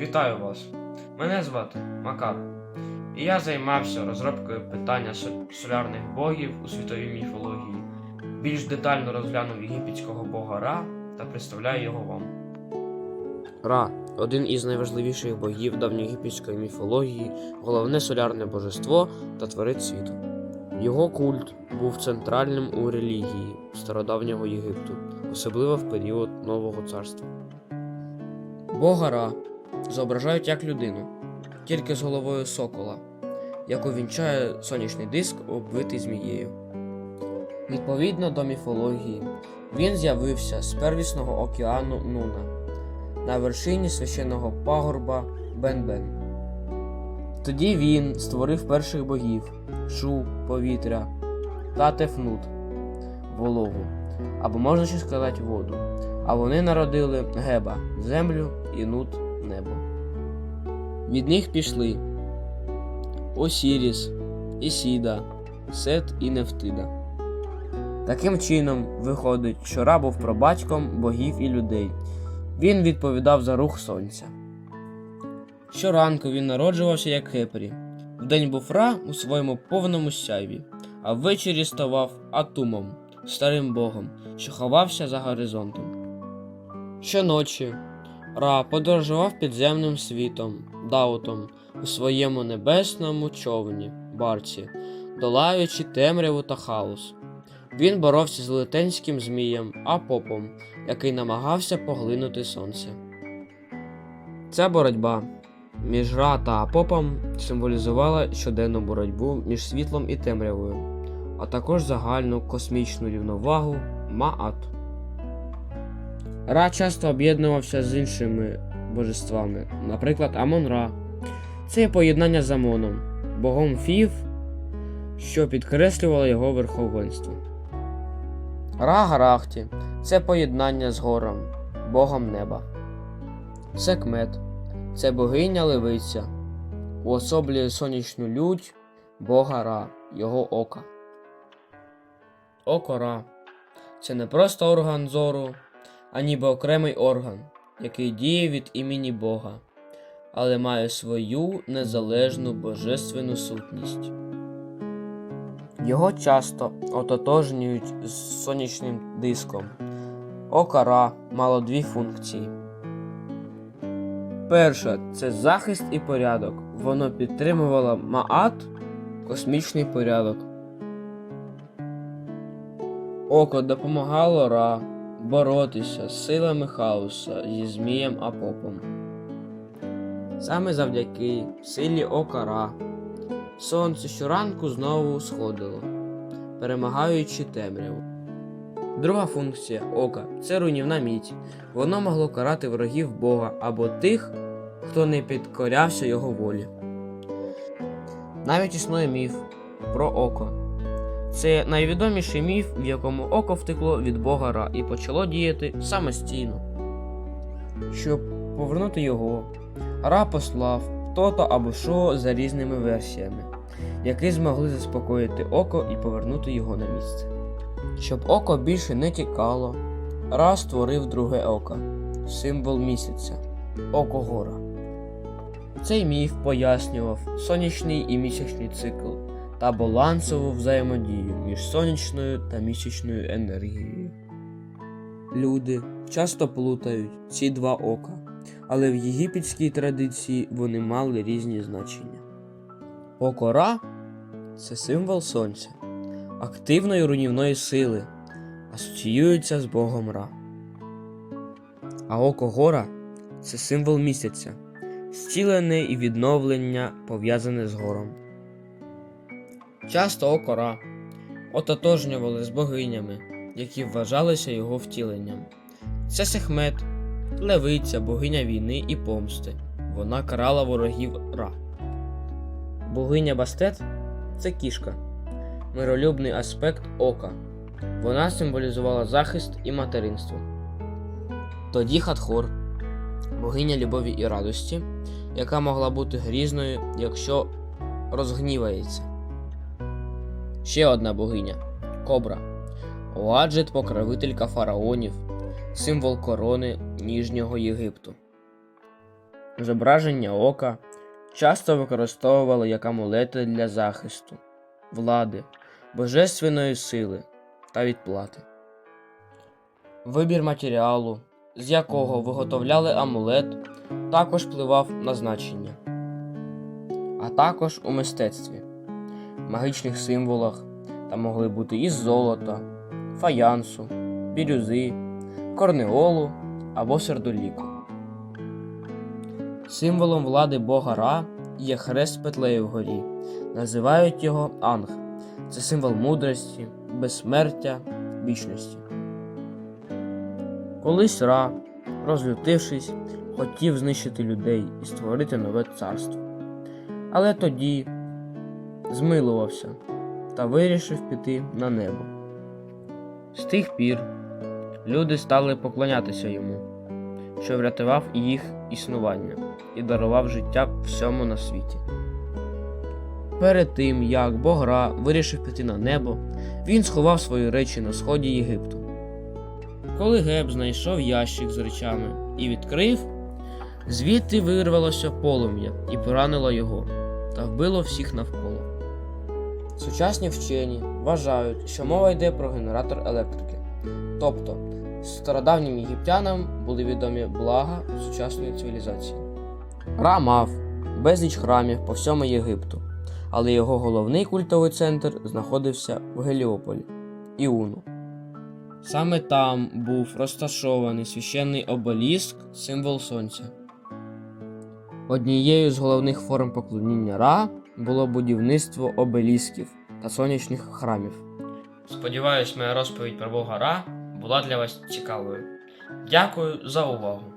Вітаю вас! Мене звати Макар. І я займався розробкою питання солярних богів у світовій міфології. Більш детально розглянув єгипетського бога Ра та представляю його вам. Ра один із найважливіших богів давньоєгипетської міфології, головне солярне божество та творець світу. Його культ був центральним у релігії стародавнього Єгипту, особливо в період Нового царства. Бога Ра зображають як людину, тільки з головою сокола, яку вінчає сонячний диск, обвитий змією. Відповідно до міфології, він з'явився з первісного океану Нуна на вершині священного пагорба Бен-Бен. Тоді він створив перших богів Шу, повітря та Тефнут, вологу, або можна ще сказати воду. А вони народили Геба землю і Нут небо. Від них пішли Осіріс, Ісіда, Сет і Нефтида. Таким чином, виходить, що Ра був пробатьком богів і людей. Він відповідав за рух сонця. Щоранку він народжувався як Хепрі. Вдень був Ра у своєму повному сяйві, а ввечері ставав Атумом, старим богом, що ховався за горизонтом. Щоночі Ра подорожував підземним світом, Даутом, у своєму небесному човні, барці, долаючи темряву та хаос. Він боровся з велетенським змієм Апопом, який намагався поглинути сонце. Ця боротьба між Ра та Апопом символізувала щоденну боротьбу між світлом і темрявою, а також загальну космічну рівновагу Маат. Ра часто об'єднувався з іншими божествами, наприклад, Амон-Ра. Це є поєднання з Амоном, богом Фів, що підкреслювало його верховенство. Ра-Гарахті це поєднання з гором, богом неба. Секмет це богиня левиця, уособлює сонячну лють, бога Ра, його ока. Око Ра це не просто орган зору, а ніби окремий орган, який діє від імені Бога, але має свою незалежну божественну сутність. Його часто ототожнюють з сонячним диском. Око Ра мало дві функції. Перша це захист і порядок. Воно підтримувало Маат космічний порядок. Око допомагало Ра боротися з силами хаоса зі Змієм Апопом. Саме завдяки силі ока Ра сонце щоранку знову сходило, перемагаючи темряву. Друга функція ока це руйнівна міць. Воно могло карати ворогів Бога або тих, хто не підкорявся його волі. Навіть існує міф про око. Це найвідоміший міф, в якому око втекло від Бога Ра і почало діяти самостійно. Щоб повернути його, Ра послав то-то або шо за різними версіями, які змогли заспокоїти око і повернути його на місце. Щоб око більше не тікало, Ра створив друге око символ місяця око гора. Цей міф пояснював сонячний і місячний цикл та балансову взаємодію між сонячною та місячною енергією. Люди часто плутають ці два ока, але в єгипетській традиції вони мали різні значення. Око Ра – це символ сонця, активної руйнівної сили, асоціюється з Богом Ра. А око гора це символ місяця, зцілене і відновлення пов'язане з гором. Часто око Ра ототожнювали з богинями, які вважалися його втіленням. Це Сехмет, левиця, богиня війни і помсти. Вона карала ворогів Ра. Богиня Бастет це кішка, миролюбний аспект ока. Вона символізувала захист і материнство. Тоді Хатхор, богиня любові і радості, яка могла бути грізною, якщо розгнівається. Ще одна богиня Кобра. Оаджет покровителька фараонів, символ корони Ніжнього Єгипту. зображення ока часто використовували як амулети для захисту, влади, божественної сили та відплати. Вибір матеріалу, з якого виготовляли амулет, також впливав на значення, а також у мистецтві, магічних символах та могли бути із золота, фаянсу, бірюзи, корнеолу або сердоліку. Символом влади бога Ра є хрест петлею вгорі. Називають його Анг. Це символ мудрості, безсмертя, вічності. Колись Ра, розлютившись, хотів знищити людей і створити нове царство. Але тоді змилувався та вирішив піти на небо. З тих пір люди стали поклонятися йому, що врятував їх існування і дарував життя всьому на світі. Перед тим, як Богра вирішив піти на небо, він сховав свої речі на сході Єгипту. Коли Геб знайшов ящик з речами і відкрив, звідти вирвалося полум'я і поранило його та вбило всіх навколо. Сучасні вчені вважають, що мова йде про генератор електрики. Тобто, стародавнім єгиптянам були відомі блага сучасної цивілізації. Ра мав безліч храмів по всьому Єгипту, але його головний культовий центр знаходився в Геліополі Іуну. Саме там був розташований священний обеліск, символ сонця. Однією з головних форм поклоніння Ра було будівництво обелісків та сонячних храмів. Сподіваюсь, моя розповідь про Бога Ра була для вас цікавою. Дякую за увагу!